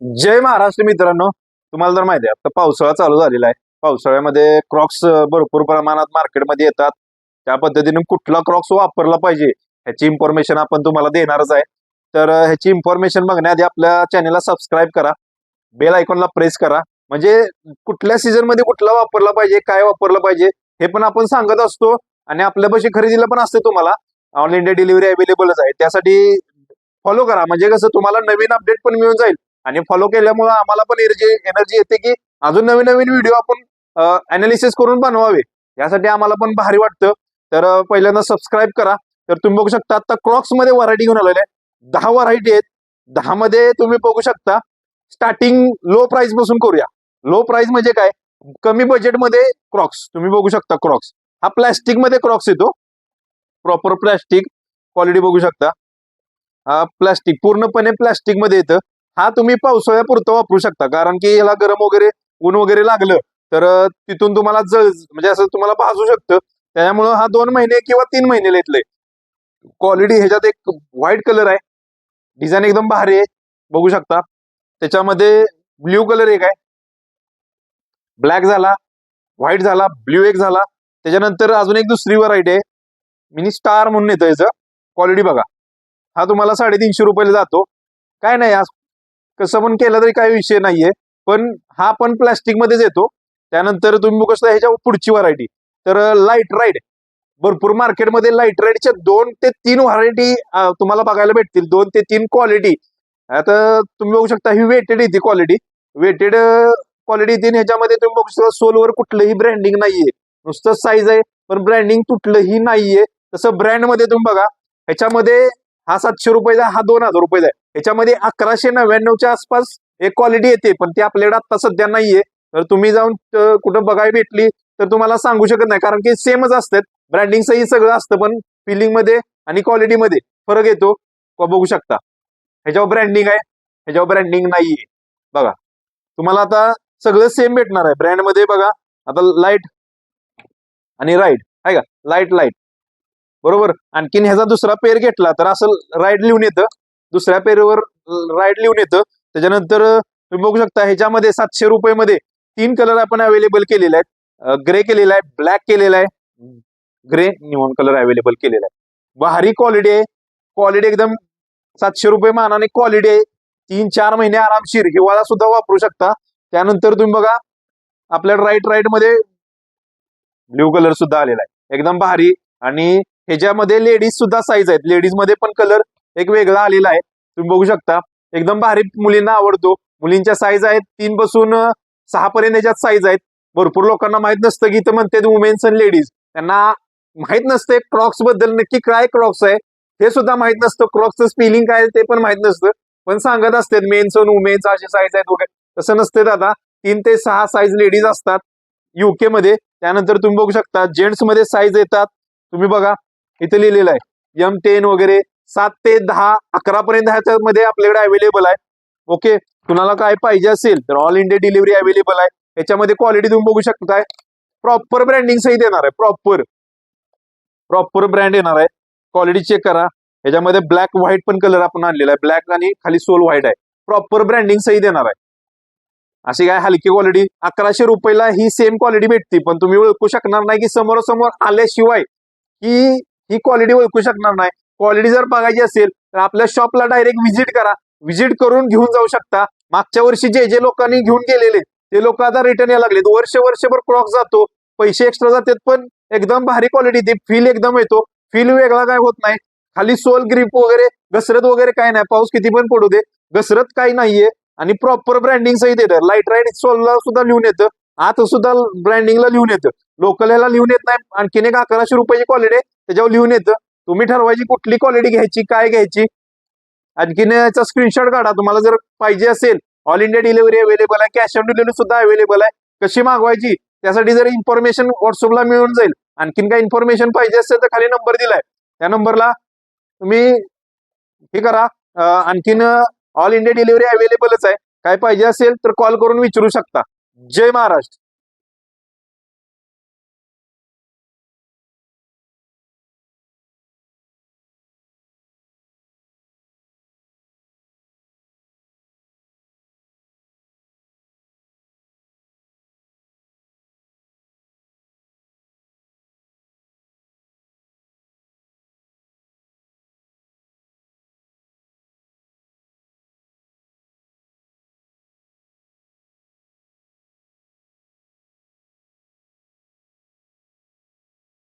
जय महाराष्ट्र मित्रांनो. तुम्हाला तर माहिती आहे आता पावसाळा चालू झालेला आहे. पावसाळ्यामध्ये क्रॉक्स भरपूर प्रमाणात मार्केटमध्ये येतात. त्या पद्धतीने कुठला क्रॉक्स वापरला पाहिजे ह्याची इन्फॉर्मेशन आपण तुम्हाला देणारच आहे. तर ह्याची इन्फॉर्मेशन बघण्याआधी आपल्या चॅनेलला सबस्क्राईब करा. बेल आयकॉनला प्रेस करा. म्हणजे कुठल्या सीझनमध्ये कुठला वापरला पाहिजे काय वापरलं पाहिजे हे पण आपण सांगत असतो. आणि आपल्यापाशी खरेदीला पण असते तुम्हाला. ऑल इंडिया डिलिव्हरी अवेलेबलच आहे. त्यासाठी फॉलो करा. म्हणजे कसं तुम्हाला नवीन अपडेट पण मिळून जाईल. आणि फॉलो केल्यामुळे आम्हाला पण एनर्जी एनर्जी येते की अजून नवीन नवीन व्हिडिओ आपण अनालिसिस करून बनवावे. यासाठी आम्हाला पण भारी वाटतं. तर पहिल्यांदा सबस्क्राईब करा. तर तुम्ही बघू शकता आता क्रॉक्समध्ये व्हरायटी घेऊन आलेल्या आहे दहा व्हरायटी आहेत. दहा मध्ये तुम्ही बघू शकता स्टार्टिंग लो प्राइसपासून करूया. लो प्राइस म्हणजे काय? कमी बजेटमध्ये क्रॉक्स तुम्ही बघू शकता क्रॉक्स हा प्लॅस्टिकमध्ये क्रॉक्स येतो. प्रॉपर प्लॅस्टिक क्वालिटी बघू शकता. हा प्लॅस्टिक पूर्णपणे प्लॅस्टिकमध्ये येतं. हा तुम्ही पावसाळ्यापुरतं वापरू शकता. कारण की याला गरम वगैरे ऊन वगैरे लागलं तर तिथून तुम्हाला जळ म्हणजे असं तुम्हाला भाजू शकतं. त्यामुळं हा दोन महिने किंवा तीन महिने येतले क्वालिटी ह्याच्यात एक व्हाईट कलर आहे. डिझाईन एकदम भारी आहे. बघू शकता. त्याच्यामध्ये ब्ल्यू कलर एक आहे. ब्लॅक झाला व्हाईट झाला ब्ल्यू एक झाला. त्याच्यानंतर अजून एक दुसरी व्हरायटी आहे. मिनी स्टार म्हणून येतं याचं. क्वालिटी बघा. हा तुम्हाला साडेतीनशे रुपयाला जातो. काय नाही आज कसं पण केलं तरी काही विषय नाहीये. पण हा पण प्लॅस्टिकमध्येच येतो. त्यानंतर तुम्ही बघू शकता ह्याच्या पुढची व्हरायटी तर लाइट राईड भरपूर मार्केटमध्ये लाइट राईडच्या दोन ते तीन व्हरायटी तुम्हाला बघायला भेटतील. दोन ते तीन क्वालिटी आता तुम्ही बघू शकता ही वेटेड येते क्वालिटी वेटेड क्वालिटी येते ह्याच्यामध्ये तुम्ही बघू शकता सोलवर कुठलंही ब्रँडिंग नाहीये. नुसतं साईज आहे पण ब्रँडिंग तुटलंही नाहीये. तसं ब्रँडमध्ये तुम्ही बघा ह्याच्यामध्ये हा सातशे रुपयाचा हा दोन हजार रुपयाचा आहे. ह्याच्यामध्ये अकराशे नव्याण्णवच्या आसपास एक क्वालिटी येते पण ती आपल्याकडे आता सध्या नाहीये. तर तुम्ही जाऊन कुठं बघायला भेटली तर तुम्हाला सांगू शकत नाही. कारण की सेमच असतात. ब्रँडिंगचंही सगळं असतं पण फिलिंगमध्ये आणि क्वालिटी मध्ये फरक येतो. बघू शकता. ह्याच्यावर ब्रँडिंग आहे ह्याच्यावर ब्रँडिंग नाहीये. बघा. तुम्हाला आता सगळं सेम भेटणार आहे. ब्रँडमध्ये बघा. आता लाइट आणि राईट आहे का? लाइट लाइट बरोबर? आणखीन ह्याचा दुसरा पेर घेतला तर असं राईट लिहून येतं. दुसऱ्या पेरवर राईड लिहून येतं. त्याच्यानंतर तुम्ही बघू शकता ह्याच्यामध्ये सातशे रुपये मध्ये तीन कलर आपण अवेलेबल केलेले आहेत. ग्रे केलेला आहे ब्लॅक केलेला आहे. ग्रे निवॉन कलर अवेलेबल केलेला आहे. भारी क्वालिटी आहे. क्वालिटी एकदम सातशे रुपये मानाने क्वालिटी आहे. तीन चार महिने आरामशीर हिवाळा सुद्धा वापरू शकता. त्यानंतर तुम्ही बघा आपल्या राईट राईटमध्ये ब्ल्यू कलर सुद्धा आलेला आहे. एकदम भारी. आणि ह्याच्यामध्ये लेडीज सुद्धा साईज आहेत. लेडीजमध्ये पण कलर एक वेगळा आलेला आहे. तुम्ही बघू शकता. एकदम भारी मुलींना आवडतो. मुलींच्या साईज आहेत तीन पासून सहा पर्यंत याच्यात साईज आहेत. भरपूर लोकांना माहीत नसतं की इथं म्हणते वुमेन्स अँड लेडीज त्यांना माहीत नसते क्रॉक्सबद्दल नक्की काय क्रॉक्स आहे? हे सुद्धा माहीत नसतं. क्रॉक्सचं स्पेलिंग काय ते पण माहीत नसतं. पण सांगत असतात मेन्स आणि वुमेन्स असे साईज आहेत वगैरे. तसं नसते दादा. तीन ते सहा साईज लेडीज असतात युके मध्ये. त्यानंतर तुम्ही बघू शकता जेंट्समध्ये साईज येतात. तुम्ही बघा इथे लिहिलेलं आहे. एम टेन वगैरे. सात ते दहा अकरा पर्यंत ह्याच्यामध्ये आपल्याकडे अवेलेबल आहे. ओके तुम्हाला काय पाहिजे असेल तर ऑल इंडिया डिलिव्हरी अवेलेबल आहे. याच्यामध्ये क्वालिटी तुम्ही बघू शकताय. प्रॉपर ब्रँडिंग सहित येणार आहे. प्रॉपर प्रॉपर ब्रँड येणार आहे. क्वालिटी चेक करा. याच्यामध्ये ब्लॅक व्हाईट पण कलर आपण आणलेला आहे. ब्लॅक आणि खाली सोल व्हाईट आहे. प्रॉपर ब्रँडिंग सहित येणार आहे. अशी काय हलकी क्वालिटी अकराशे रुपयाला ही सेम क्वालिटी भेटते. पण तुम्ही ओळखू शकणार नाही की समोरासमोर आल्याशिवाय की ही क्वालिटी ओळखू शकणार नाही. क्वालिटी जर बघायची असेल तर आपल्या शॉपला डायरेक्ट व्हिजिट करा. व्हिजिट करून घेऊन जाऊ शकता. मागच्या वर्षी जे जे लोकांनी घेऊन गेलेले ते लोक आता रिटर्न यायला लागलेत. वर्ष वर्षभर क्रॉक जातो. पैसे एक्स्ट्रा जातात पण एकदम भारी क्वालिटी ते फील एकदम येतो. फील वेगळा काय होत नाही. खाली सोल ग्रीप वगैरे घसरत वगैरे काय नाही. पाऊस किती पण पडू दे. घसरत काही नाहीये. आणि प्रॉपर ब्रँडिंग सहित येतं. लाइट राईट सोलला सुद्धा लिहून येतं. आत सुद्धा ब्रँडिंगला लिहून येतं. लोकल याला लिहून येत नाही. आणखीन एक अकराशे रुपयाची क्वालिटी आहे. त्याच्यावर लिहून येतं. तुम्ही ठरवायची कुठली क्वालिटी घ्यायची काय घ्यायची आणखीन याचा स्क्रीनशॉट काढा. तुम्हाला जर पाहिजे असेल ऑल इंडिया डिलिव्हरी अवेलेबल आहे कॅश ऑन डिलिव्हरी सुद्धा अवेलेबल आहे. कशी मागवायची? त्यासाठी जर इन्फॉर्मेशन व्हॉट्सअपला मिळून जाईल आणखीन काय इन्फॉर्मेशन पाहिजे असेल तर खाली नंबर दिलाय. त्या नंबरला तुम्ही हे करा आणखीन ऑल इंडिया डिलिव्हरी अवेलेबलच आहे. काय पाहिजे असेल तर कॉल करून विचारू शकता. जय महाराष्ट्र.